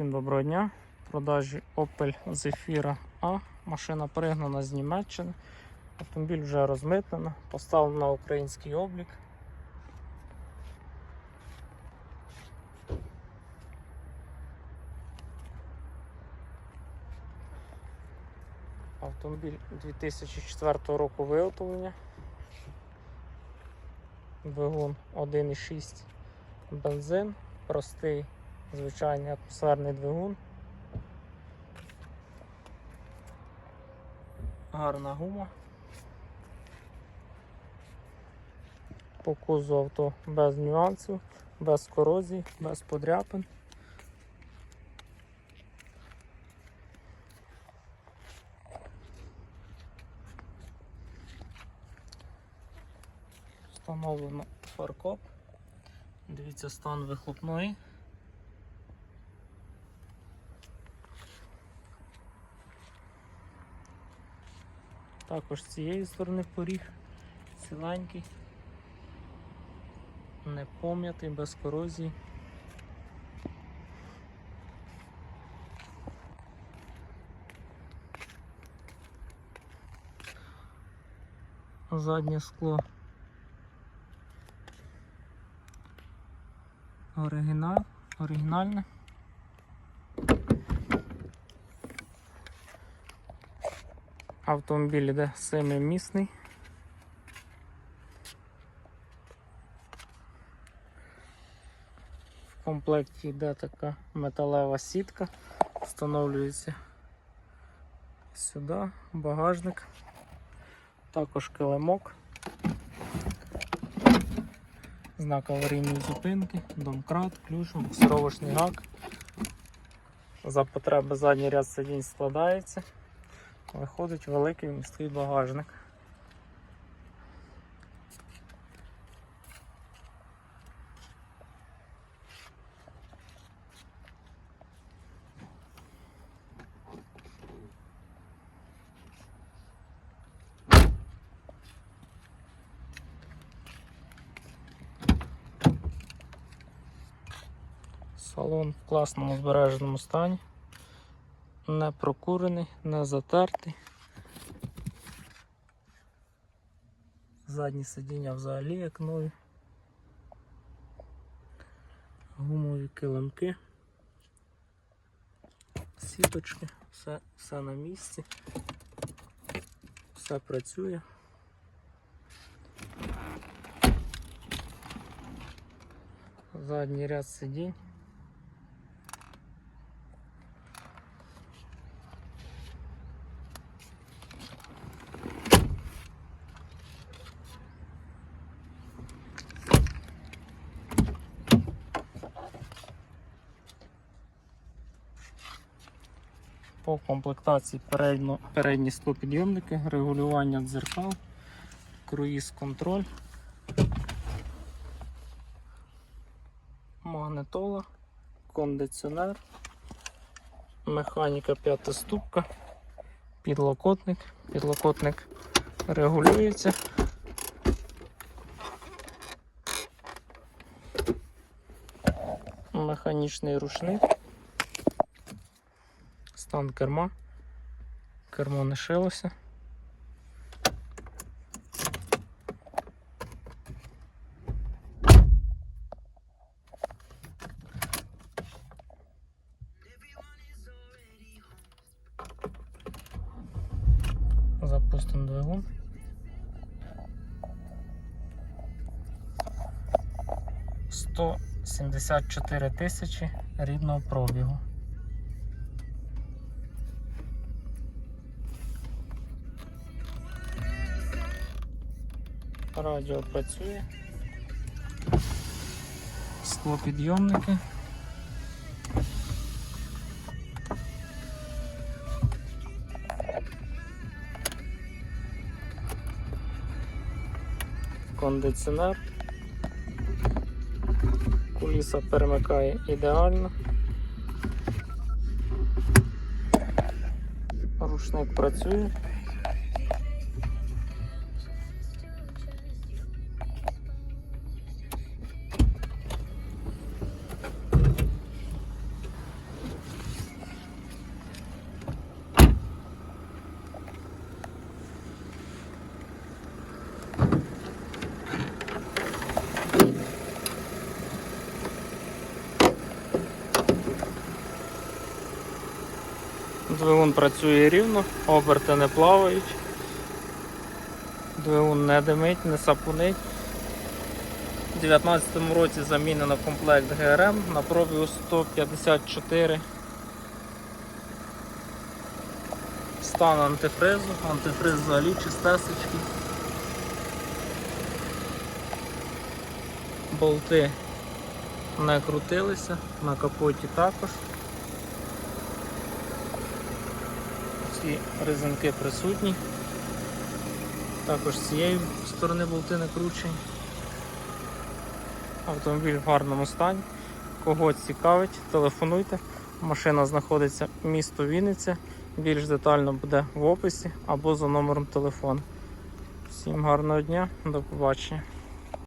Всім доброго дня. Продажі Opel Zafira A. Машина пригнана з Німеччини. Автомобіль вже розмитнено, поставлено на український облік. Автомобіль 2004 року виготовлення. Двигун 1,6 бензин, простий звичайний атмосферний двигун. Гарна гума. По кузу авто без нюансів, без корозій, без подряпин. Встановлено фаркоп. Дивіться стан вихлопної. Також з цієї сторони поріг ціленький, не пом'ятий, без корозії. Заднє скло оригінал, оригінальне. Автомобіль іде семимісний. В комплекті йде така металева сітка, встановлюється сюди, багажник, також килимок, знак аварійної зупинки, домкрат, ключ, буксировочний гак. За потреби задній ряд сидінь складається. Виходить великий міський багажник. Салон в класному збереженому стані не прокурений, не затертий. Задні сидіння взагалі як нові. Гумові килимки, сіточки, все, все на місці, все працює. Задній ряд сидінь. По комплектації передньо, передні склопідйомники, регулювання дзеркал, круїз контроль, магнитола, кондиціонер, механіка п'ята ступка, підлокотник, підлокотник регулюється. Механічний рушник. Стан керма. Кермо не шилося. Запустимо двигун. Сто сімдесят чотири тисячі рідного пробігу. Радіо працює. Склопідйомники. Кондиціонер. Куліса перемикає ідеально. Рушник працює. Двигун працює рівно, оберти не плавають. Двигун не димить, не сапунить. У 2019 році замінено комплект ГРМ на пробігу 154. Стан антифризу, антифриз взагалі чистесечкий. Болти не крутилися, на капоті також. Всі резинки присутні. Також з цієї сторони болти не кручені. Автомобіль в гарному стані. Кого цікавить, телефонуйте. Машина знаходиться в місто Вінниця. Більш детально буде в описі або за номером телефону. Всім гарного дня, до побачення.